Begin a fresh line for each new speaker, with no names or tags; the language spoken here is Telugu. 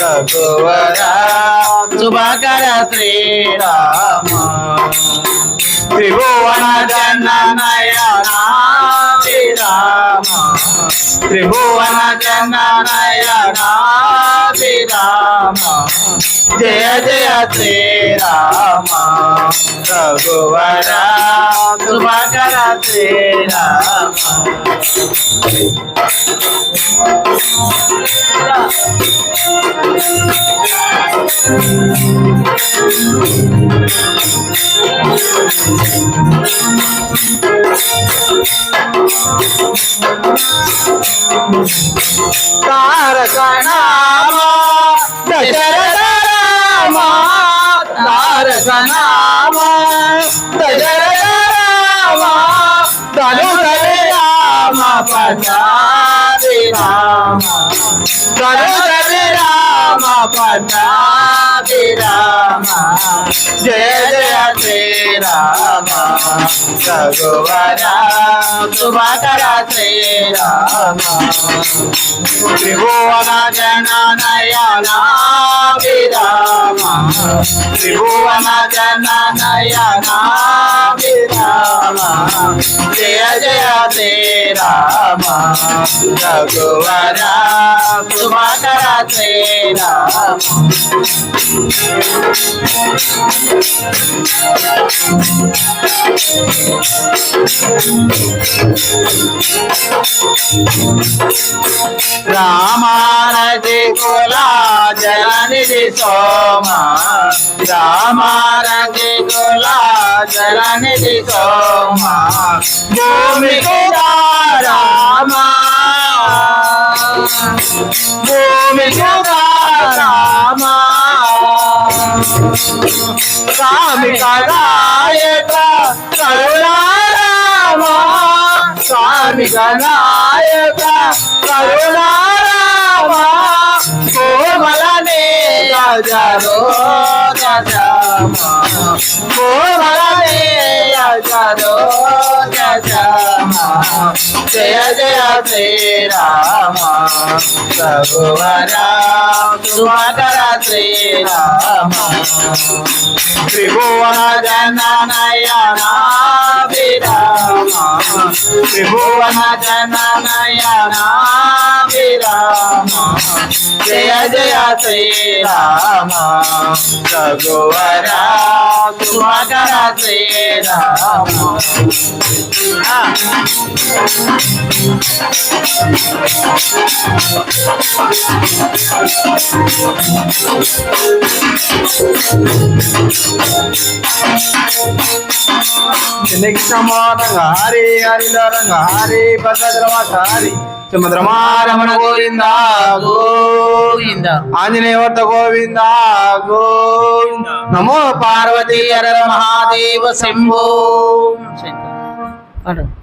రఘువర శుభకర శ్రీరామ త్రిభువన జననయనా శ్రీరామ త్రిభువన జననయనా శ్రీరామ జయ జయ శ్రీరామ రఘువరా శుభకర శ్రీరామ తారక దశరథ రామ తారక దశరథ రామ ధనురవి రామ పచారి రామ ధనురవి రామ రామ జయ జయ శ్రీరామ. రఘువర శుభకర శ్రీరామ త్రిభువన జననయనా విరామ త్రిభువన జననయనా విరామ జయ జయ శ్రీరామ రఘువర శుభకర శ్రీరామ రామారజి కులా జలనిధి సోమ. రామారజి కులా జలనిధి సోమ భూమి राम का नायका करुणा रामा स्वामी का नायका करुणा रामा कोमल मेरा जरो रामा कोमल मेरा जरो रामा జయ జయ శ్రీరామ రఘువర సుమకర శ్రీరామ త్రిభువన జననయనా విరామ త్రిభువన జననయనా విరామ జయ జయ శ్రీరామ రఘువర సుమకర శ్రీరామ ఆ. నిక్షమానంగా హరి హరిలరంగా హరి భద్రద్రమాట హరి సుమద్రమారమణ గోవింద గోవింద. ఆంజనేయవర్త గోవింద గోవింద. నమో పార్వతీ హర మహాదేవ శంభో.
అటు